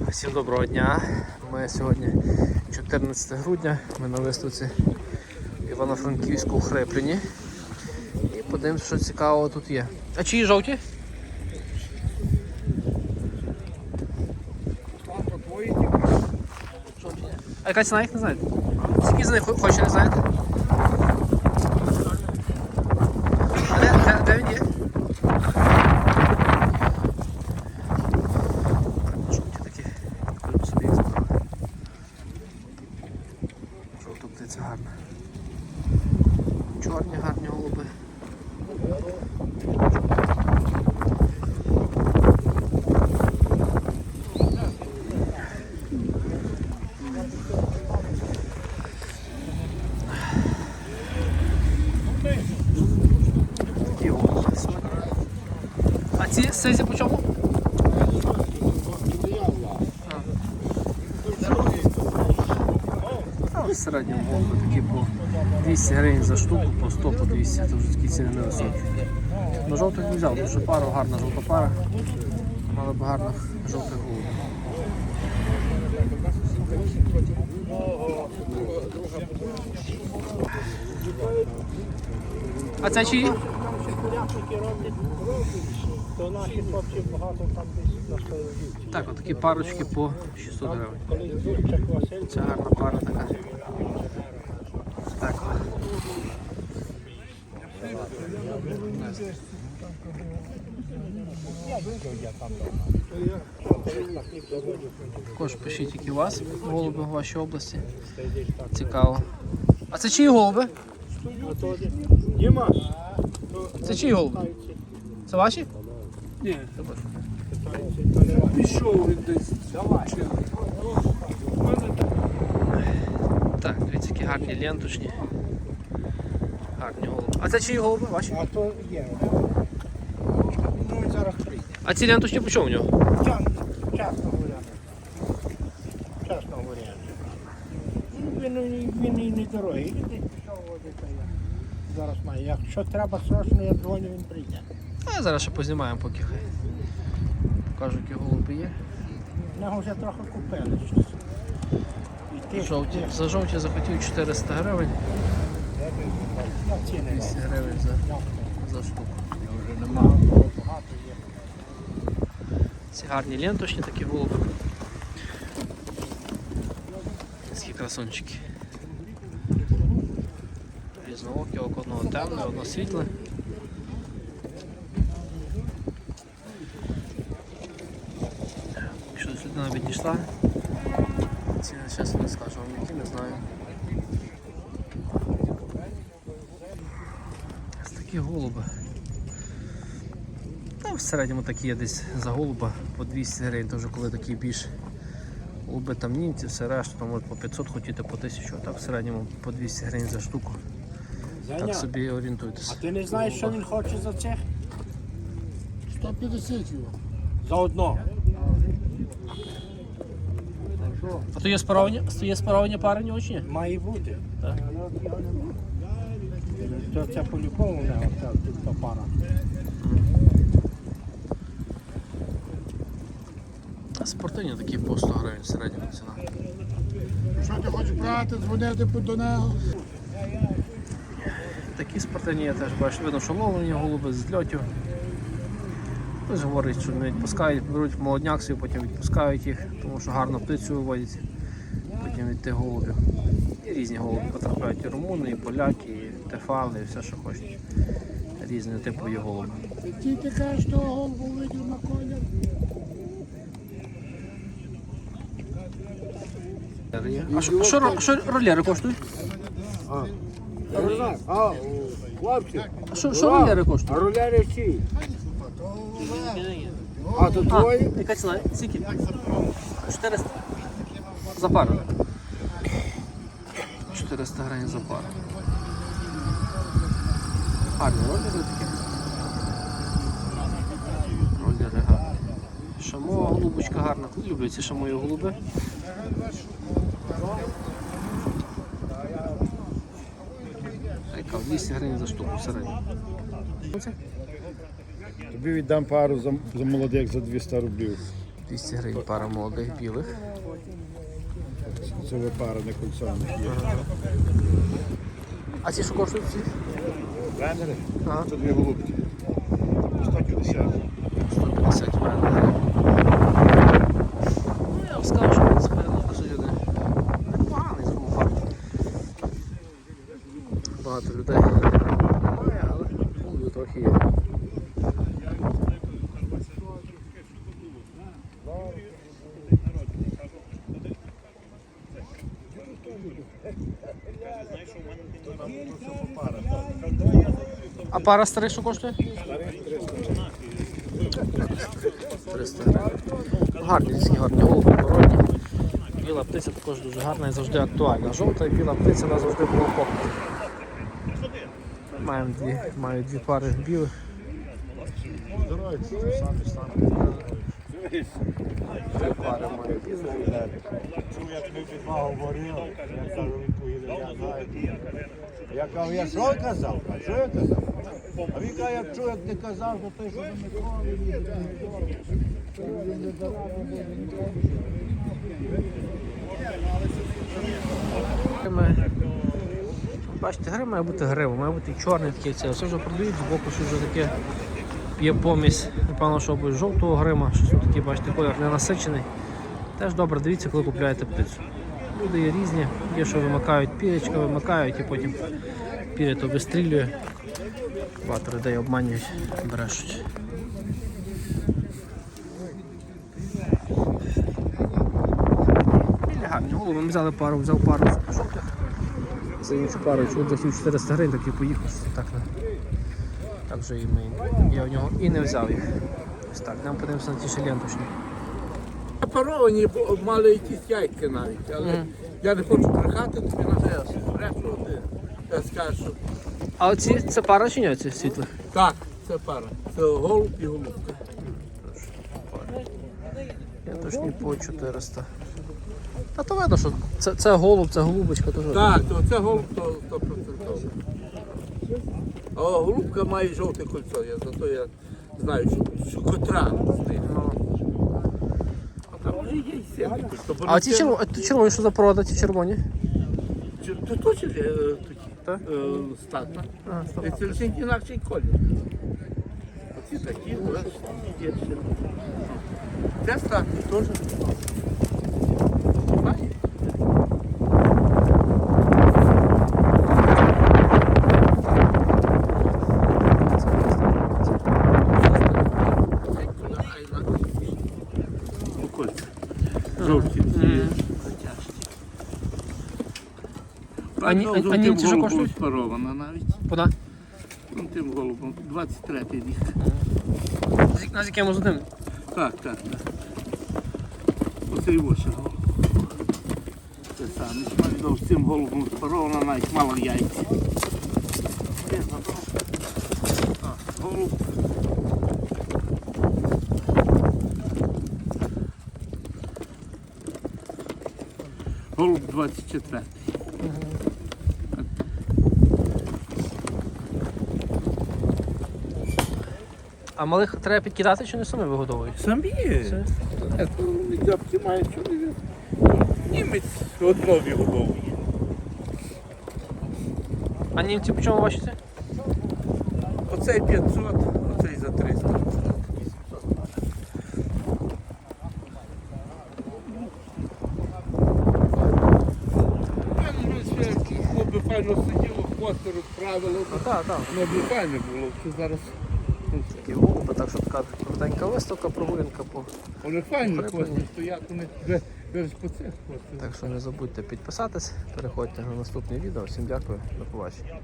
Всім доброго дня. Ми сьогодні 14 грудня. Ми на виставці Івано-Франківську у Хрепліні. І подивимося, що цікавого тут є. А чиї жовті? Жовті. А яка ціна їх не знаєте? Скільки за них хоче, не знаєте? А де, де, де він є? Жовті такі. Купимо собі їх забрали. Жовта птиця гарна. Чорні гарні голуби. А ці сизі по чому? В середньому голуби такі по 200 гривень за штуку, по 100 по 200, це вже такі ціни невисокі. Ну жовтих не взяв, тому що пару гарна жовта пара. Мали б гарних жовтих голубів. А це чиї? То наші хлопці багато там десь на столові. Так, отакі парочки по 600 гривень. Це гарна пара така. Так. Також пишіть, які у вас голуби в вашій області. Цікаво. А це чиї голуби? Це чиї голуби? Це ваші? Ні, пішов він десь. Давай. Так, дивіться, які гарні ленточні. Гарні голуби. А це чиї голуби? Ваші? а то є. Ну він зараз прийде. А ці ленточні по чому в нього? Ча- Чесно говоря. Чесно говоря. Ну, Він, він і не дорогий. Він десь пішов водити. Зараз має. Якщо треба срочно, я дзвоню, він прийде. А зараз ще познімаємо, поки хай. Покажу, які голуби є. Його вже трохи купили щось. Жовті. За жовті захотів 400 гривень, 200 гривень за, за штуку. Ці гарні ленточні такі голуби. Такі красунчики. Різноокі, око одного темне, одно світле. Десь людина ціни зараз не скажу вам які, не знаю. Ось такі голуби. Та в середньому такі є десь за голуба по 200 гривень, то вже коли такі більш голуби там німці, все решта, то можуть по 500 хотіти, по 1000, а так в середньому по 200 гривень за штуку. Так собі орієнтуйтесь. а ти не знаєш, що він хоче за цих? 150 його. За одного. А то є спаровані, є спаровані пари не очі? Має бути. Так. То це по-любому в нього ця тут пара. А спортивні такі по 100 гривень в середньому ціна. Що ти хочеш брати, дзвонити до нього? Такі спортивні я теж бачу, видно, що ловлені голуби з зльотів. Хтось говорить, що не відпускають, беруть молодняк собі, потім відпускають їх, тому що гарно птицю виводять, потім від тих голубів. І різні голуби потрапляють і румуни, і поляки, і тефали, і все, що хочуть. Різні типу є голуби. Ти тільки кажеш, що голову видів на колір. А що, що, що ролери коштують? А, хлопці, А що, що ролери коштують? а руляри ці? А А, твої? яка ціна? Скільки? 400. За пару. 400 гривень за пару. Гарні ролери такі. Ролери гарні. Шамо, голубочка гарна. Люблю ці шамої голуби. Яка 200 гривень за штуку в середньому. Тобі віддам пару за, за молодих за 200 рублів. 200 гривень пара молодих білих. Це випарене кольцо. А ці що коштують ці? Ага. Це дві голубки. 150. 150 гривень. Ну, я вам скажу, що в принципі, ну, досить один непоганий зумофарт. Багато людей немає, але голубів трохи є. А пара старих що коштує? 300 гривень. Гарні, ці гарні голуби, породні. Біла птиця також дуже гарна і завжди актуальна. Жовта і біла птиця вона завжди була попиті. Маємо дві, маю дві пари білих. Як я кажу, я що казав? А що я казав? А він каже, як чув, як ти казав, то той, що до Миколи. Бачите, грим має бути грива, має бути чорний такий це. Це вже продають з боку, що вже таке є помість. Напевно, що буде жовтого грима, щось такий, бачите, колір ненасичений. Теж добре, дивіться, коли купляєте птицю. Люди є різні, є, що вимикають пірячка, вимикають і потім піря то вистрілює. Багато людей обманюють, брешуть. Гарні голуби, ми взяли пару, взяв пару жовтих. За іншу пару захотів 400 гривень, так і поїхав. Так, так вже і ми. Я в нього і не взяв їх. Ось так, нам подивимося на ті ще ленточні. Паровані мали якісь яйки навіть, але Мгм. я не хочу брехати, тобі на те брешувати. Я скажу, що А оці це пара чи ні, ці світлих? так, це пара. Це голуб і голубка. Я точні по 400. Та то видно, що це, це голуб, це голубочка, то. Так, то це голуб, то 100%. А голубка має жовте кольцо, я зато я знаю, що, що котра з них. А там вже є і сіре. А ці червоні, червоні, що за порода, ці червоні? То точно е, тоді? Так? Е, статна. А, стоп. Це лише інакший колір. Оці такі, ось, є ще. Це статні теж. Файні. Ну, кольця. Жовті ці затяжкі. А ні- а- а німці коштують? Спарована навіть. Куда? Ну, тим голубом. 23 рік. З, з яким з? Так, так, так. Оце і голуб. Це саме. Смальдов з цим голубом спарована навіть мала яйця. Забрав. А, Голуб. Голуб 24. А малих треба підкидати чи не самі вигодовують? Самі. Це- мають чоловік. Німець однові голові. А німці по чому бачите? Оцей 500, оцей за 300. Ну, би файно сиділо, хвости розправило, Ну так, так. ну файно було, зараз Такі голуби, так що така крутенька виставка, прогулянка по. вони файні хвости стоять, вони ви по цих хвостів. Так що не забудьте підписатись, переходьте на наступне відео. Всім дякую, до побачення.